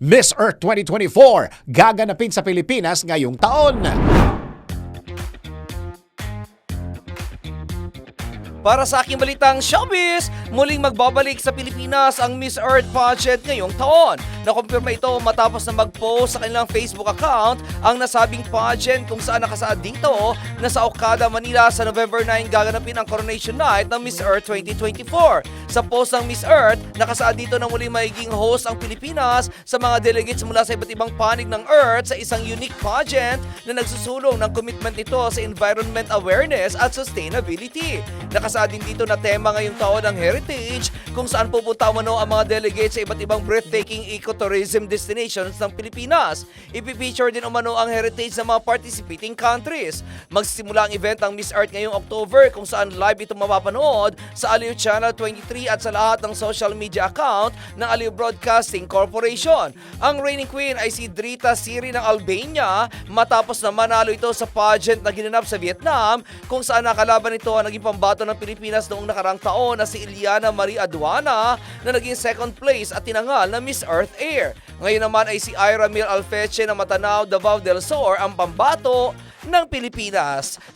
Miss Earth 2024 gaganapin sa Pilipinas ngayong taon. Para sa aking balitang showbiz, muling magbabalik sa Pilipinas ang Miss Earth pageant ngayong taon. Nakumpirma ito matapos na mag-post sa kanilang Facebook account ang nasabing pageant kung saan nakasaad dito na sa Okada, Manila sa November 9 gaganapin ang Coronation Night ng Miss Earth 2024. Sa post ng Miss Earth, nakasaad dito na muling magiging host ang Pilipinas sa mga delegates mula sa iba't ibang panig ng Earth sa isang unique pageant na nagsusulong ng commitment nito sa environment awareness at sustainability. Nakasaad din dito na tema ngayong taon ang heritage kung saan pupunta umano ang mga delegates sa iba't ibang breathtaking ecotourism destinations ng Pilipinas. Ipipeature din umano ang heritage ng mga participating countries. Magsisimula ang event ng Miss Earth ngayong October kung saan live ito mapapanood sa Aliw Channel 23 at sa lahat ng social media account ng Aliw Broadcasting Corporation. Ang reigning queen ay si Drita Siri ng Albania matapos na manalo ito sa pageant na ginanap sa Vietnam kung saan nakalaban ito ang naging pambato ng Pilipinas noong nakarang taon na si Iliana Marie Aduana na naging second place at tinangal na Miss Earth Air. Ngayon naman ay si Ira Mil Alfeche na Matanaw Davao del Sur ang pambato ng Pilipinas.